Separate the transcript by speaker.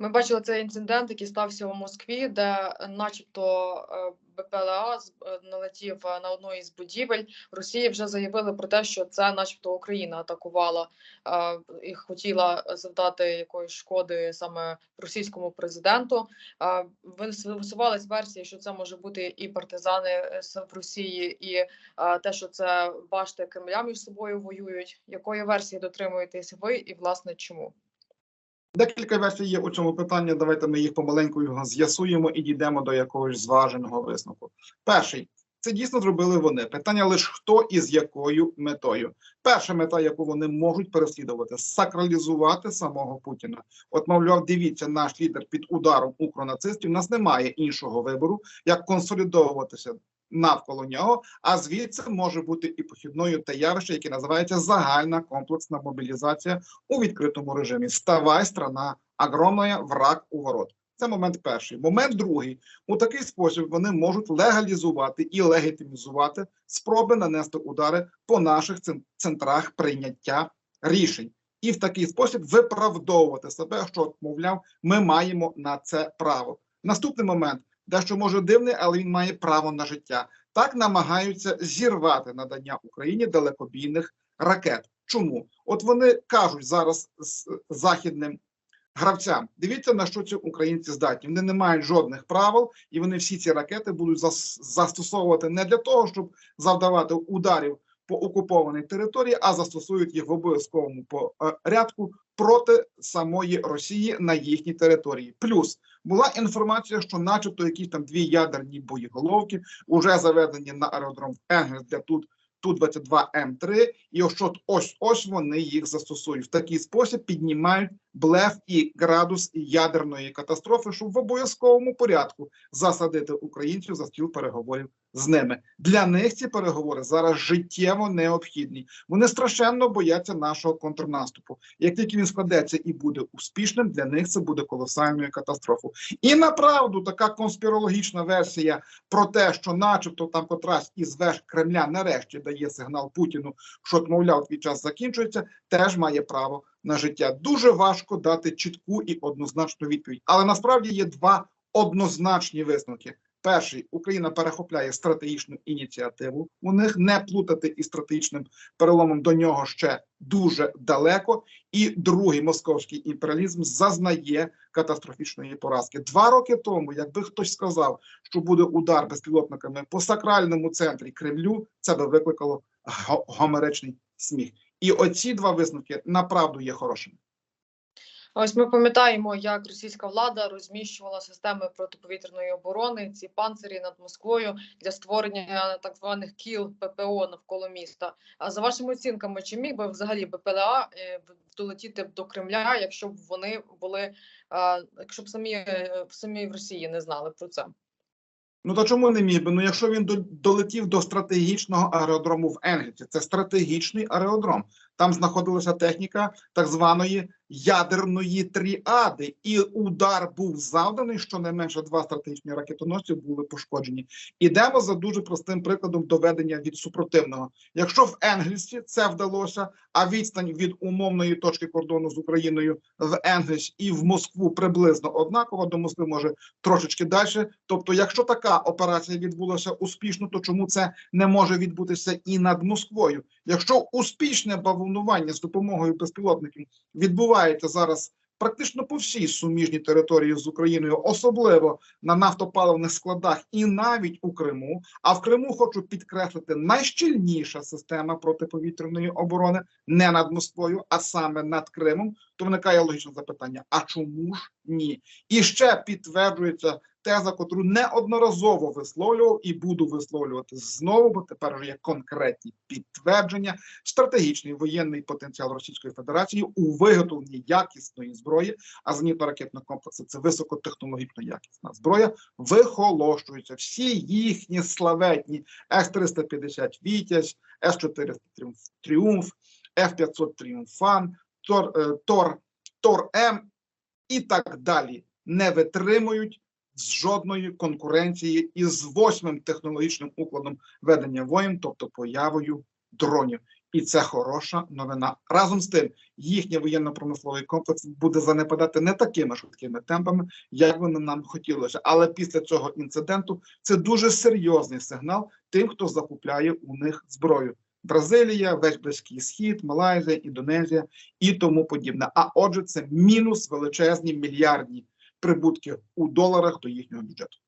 Speaker 1: Ми бачили цей інцидент, який стався у Москві, де, е, начебто, е, БПЛА е, налетів на одну із будівель. Росії вже заявили про те, що це, начебто, Україна атакувала і хотіла завдати якоїсь шкоди саме російському президенту. Вис- Висувались версії, що це може бути і партизани в Росії, і те, що це башти Кремля між собою воюють. Якої версії дотримуєтесь ви, і власне чому?
Speaker 2: Декілька версій є у цьому питанні. Давайте ми їх помаленьку його з'ясуємо і дійдемо до якогось зваженого висновку. Перший це дійсно зробили вони. Питання лише хто і з якою метою. Перша мета, яку вони можуть переслідувати, сакралізувати самого Путіна. От, мовляв, дивіться, наш лідер під ударом укронацистів. Нас немає іншого вибору, як консолідовуватися навколо нього. А звідси може бути і похідною те явище, яке називається загальна комплексна мобілізація у відкритому режимі. Ставай, страна огромна, враг у ворот. Це момент перший. Момент другий. У такий спосіб вони можуть легалізувати і легітимізувати спроби нанести удари по наших центрах прийняття рішень. І в такий спосіб виправдовувати себе, що, мовляв, ми маємо на це право. Наступний момент, дещо може дивний, але він має право на життя. Так намагаються зірвати надання Україні далекобійних ракет. Чому? От вони кажуть зараз з західним гравцям: дивіться на що ці українці здатні. Вони не мають жодних правил, і вони всі ці ракети будуть застосовувати не для того, щоб завдавати ударів по окупованій території, а застосують їх в обов'язковому порядку проти самої Росії на їхній території. Плюс була інформація, що, начебто, якісь там дві ядерні боєголовки вже заведені на аеродром Енгельс для тут. Ту-22М3, і ось ось ось вони їх застосують. В такий спосіб піднімають блеф і градус ядерної катастрофи, щоб в обов'язковому порядку засадити українців за стіл переговорів з ними. Для них ці переговори зараз життєво необхідні. Вони страшенно бояться нашого контрнаступу. Як тільки він складеться і буде успішним, для них це буде колосальною катастрофою. І направду така конспірологічна версія про те, що, начебто, там котрась із веж Кремля нарешті дає сигнал Путіну, що мовляв, твій час закінчується, теж має право на життя. Дуже важко дати чітку і однозначну відповідь. Але насправді є два однозначні висновки. Перший Україна перехопляє стратегічну ініціативу. У них не плутати із стратегічним переломом до нього ще дуже далеко. І другий московський імперіалізм зазнає катастрофічної поразки. Два роки тому, якби хтось сказав, що буде удар безпілотниками по сакральному центрі Кремлю, це би викликало го- гомеричний сміх. І оці два висновки направду є хорошими.
Speaker 1: Ось ми пам'ятаємо, як російська влада розміщувала системи протиповітряної оборони, ці панцирі над Москвою для створення так званих кіл ППО навколо міста. А за вашими оцінками, чи міг би взагалі БПЛА е, долетіти до Кремля, якщо б вони були, якщо б самі е, самі в Росії не знали про це?
Speaker 2: Ну то чому не міг би? Ну якщо він до- долетів до стратегічного аеродрому в Енгельсі, це стратегічний аеродром. Там знаходилася техніка так званої ядерної тріади, і удар був завданий. Щонайменше два стратегічні ракетоносці були пошкоджені. Ідемо за дуже простим прикладом доведення від супротивного. Якщо в Енгельсі це вдалося, а відстань від умовної точки кордону з Україною в Енгельс і в Москву приблизно однакова, до Москви може трошечки далі. Тобто, якщо така операція відбулася успішно, то чому це не може відбутися і над Москвою? Якщо успішне бавовнування з допомогою безпілотників відбувається зараз практично по всій суміжній території з Україною, особливо на нафтопаливних складах, і навіть у Криму. А в Криму хочу підкреслити найщільніша система протиповітряної оборони не над Москвою, а саме над Кримом. То виникає логічне запитання: а чому ж ні? І ще підтверджується теза, котру неодноразово висловлював і буду висловлювати знову, бо тепер вже є конкретні підтвердження. Стратегічний воєнний потенціал Російської Федерації у виготовленні якісної зброї, а зенітно-ракетні комплекси це високотехнологічно якісна зброя. Вихолощуються всі їхні славетні С-350 Вітязь, С-400 Тріумф, Ф-500 Тріумфан, Тор, е, Тор, Тор М і так далі не витримують з жодної конкуренції із восьмим технологічним укладом ведення воєн, тобто появою дронів. І це хороша новина. Разом з тим, їхній воєнно-промисловий комплекс буде занепадати не такими швидкими темпами, як би нам хотілося. Але після цього інциденту це дуже серйозний сигнал тим, хто закупляє у них зброю. Бразилія, весь Близький Схід, Малайзія, Індонезія і тому подібне. А отже, це мінус величезні мільярдні прибутки у доларах до їхнього бюджету.